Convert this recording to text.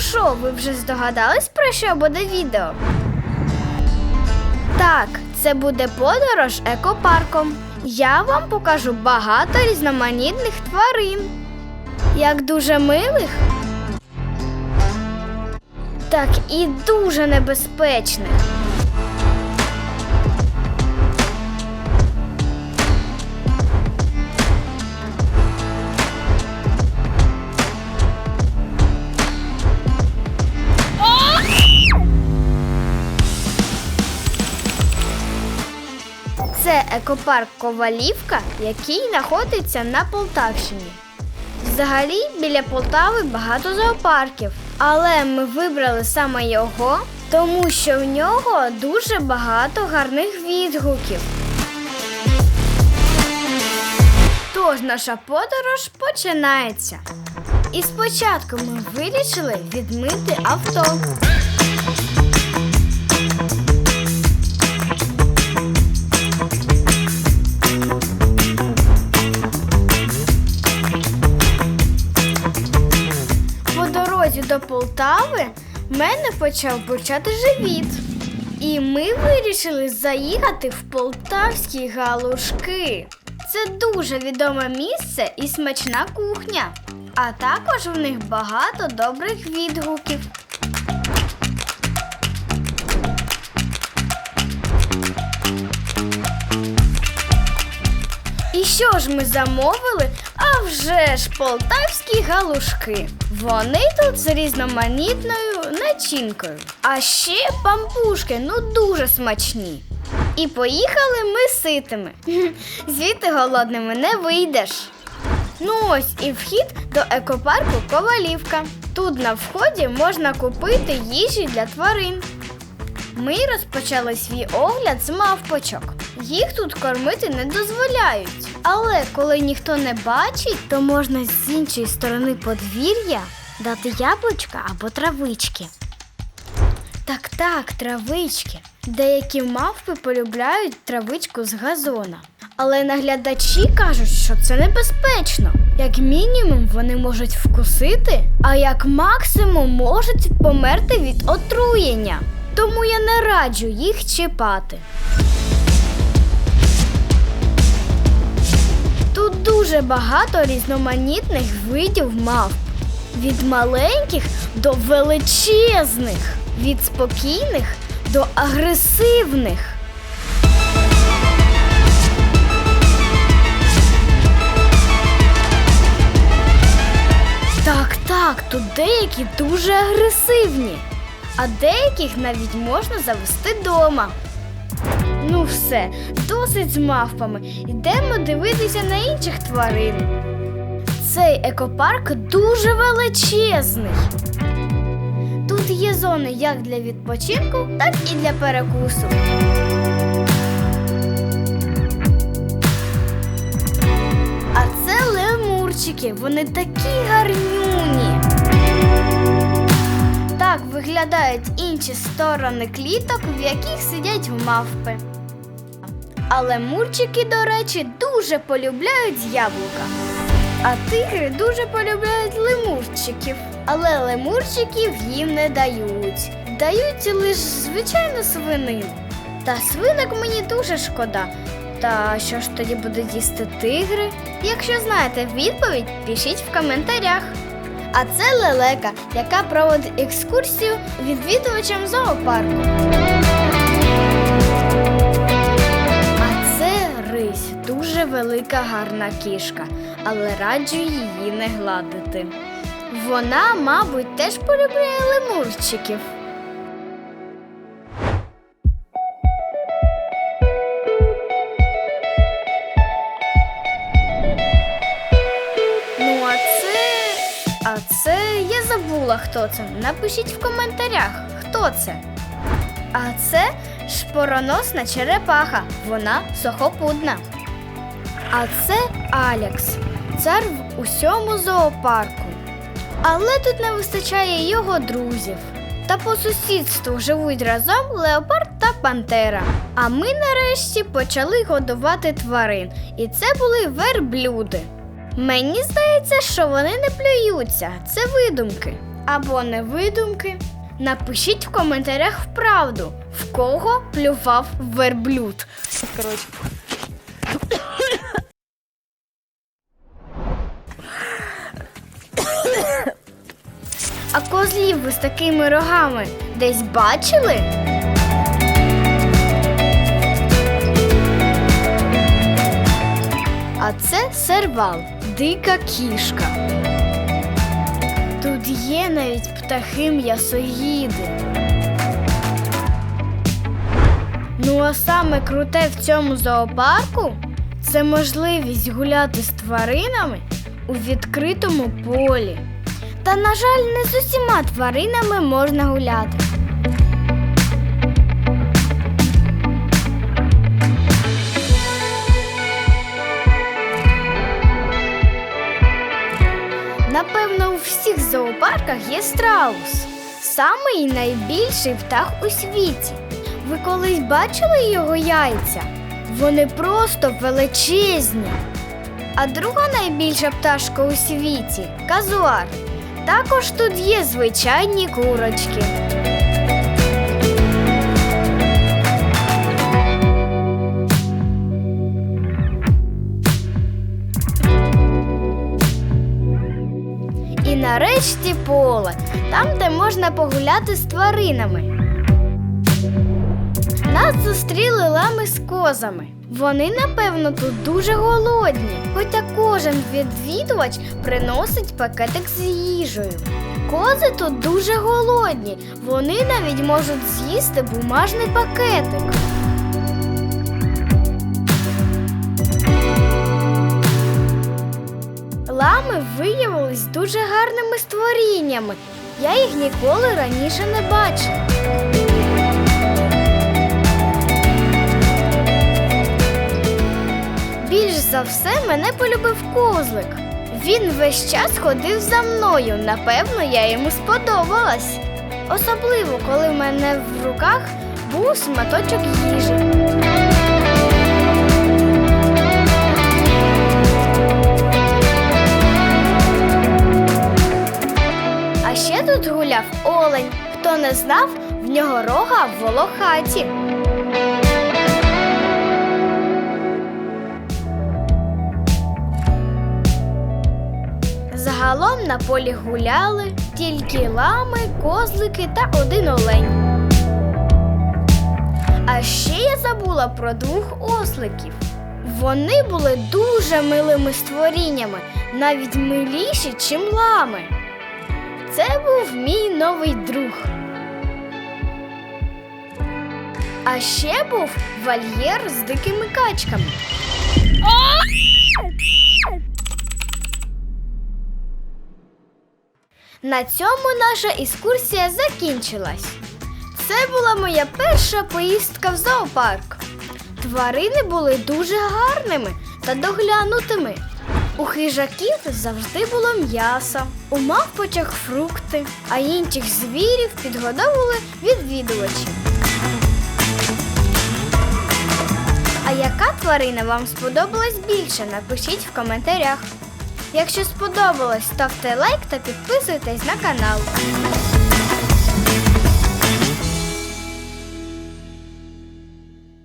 що, ви вже здогадались про що буде відео? Так, це буде подорож екопарком. Я вам покажу багато різноманітних тварин. Як дуже милих, так і дуже небезпечних. Це екопарк Ковалівка, який знаходиться на Полтавщині. Взагалі біля Полтави багато зоопарків, але ми вибрали саме його, тому що в нього дуже багато гарних відгуків. Тож наша подорож починається. І спочатку ми вирішили відмити авто. Мене почав почати живіт. І ми вирішили заїхати в полтавські галушки. Це дуже відоме місце і смачна кухня. А також в них багато добрих відгуків. Що ж ми замовили? А вже ж полтавські галушки. Вони тут з різноманітною начинкою. А ще пампушки, ну дуже смачні. І поїхали ми ситими. Звідти голодними не вийдеш. Ну ось і вхід до екопарку Ковалівка. Тут на вході можна купити їжі для тварин. Ми розпочали свій огляд з мавпочок. Їх тут кормити не дозволяють. Але коли ніхто не бачить, то можна з іншої сторони подвір'я дати яблучка або травички. Так, так, травички. Деякі мавпи полюбляють травичку з газона. Але наглядачі кажуть, що це небезпечно. Як мінімум, вони можуть вкусити, а як максимум можуть померти від отруєння. Тому я не раджу їх чіпати. Дуже багато різноманітних видів мавп. Від маленьких до величезних, від спокійних до агресивних. Так, так, тут деякі дуже агресивні, а деяких навіть можна завести дома. Ну все, досить з мавпами. Йдемо дивитися на інших тварин. Цей екопарк дуже величезний. Тут є зони як для відпочинку, так і для перекусу. А це лемурчики, вони такі гарнюні. Так виглядають інші сторони кліток, в яких сидять мавпи. Але мурчики, до речі, дуже полюбляють яблука. А тигри дуже полюбляють лемурчиків. Але лемурчиків їм не дають. Дають лише звичайну свинину. Та свинок мені дуже шкода. Та що ж тоді будуть їсти тигри? Якщо знаєте відповідь, пишіть в коментарях. А це лелека, яка проводить екскурсію відвідувачам зоопарку. Дуже велика гарна кішка, але раджу її не гладити. Вона, мабуть, теж полюбляє лемурчиків. Ну, а це. А це я забула, хто це. Напишіть в коментарях, хто це. А це шпороносна черепаха. Вона сухопутна. А це Алекс, цар в усьому зоопарку. Але тут не вистачає його друзів. Та по сусідству живуть разом леопард та пантера. А ми нарешті почали годувати тварин, і це були верблюди. Мені здається, що вони не плюються, це видумки. або невидумки? Напишіть в коментарях вправду, в кого плював верблюд. Коротше. Ви з такими рогами десь бачили? А це сервал, дика кішка. Тут є навіть птахи м'ясоїди. Ну а саме круте в цьому зоопарку це можливість гуляти з тваринами у відкритому полі. Та, на жаль, не з усіма тваринами можна гуляти. Напевно, у всіх зоопарках є страус. Самий найбільший птах у світі. Ви колись бачили його яйця? Вони просто величезні. А друга найбільша пташка у світі казуар. Також тут є звичайні курочки. І нарешті поле, там, де можна погуляти з тваринами. Нас зустріли лами з козами. Вони, напевно, тут дуже голодні, хоча кожен відвідувач приносить пакетик з їжею. Кози тут дуже голодні, вони навіть можуть з'їсти бумажний пакетик. Лами виявились дуже гарними створіннями. Я їх ніколи раніше не бачила. Більш за все мене полюбив козлик. Він весь час ходив за мною. Напевно, я йому сподобалась. Особливо, коли в мене в руках був сматочок їжі. А ще тут гуляв олень. Хто не знав, в нього рога в волохаті. Загалом на полі гуляли тільки лами, козлики та один олень. А ще я забула про двох осликів. Вони були дуже милими створіннями, навіть миліші, чим лами. Це був мій новий друг. А ще був вольєр з дикими качками. На цьому наша екскурсія закінчилась. Це була моя перша поїздка в зоопарк. Тварини були дуже гарними та доглянутими. У хижаків завжди було м'ясо, у мавпочок фрукти, а інших звірів підгодовували відвідувачі. А яка тварина вам сподобалась більше? Напишіть в коментарях. Якщо сподобалось, ставте лайк та підписуйтесь на канал.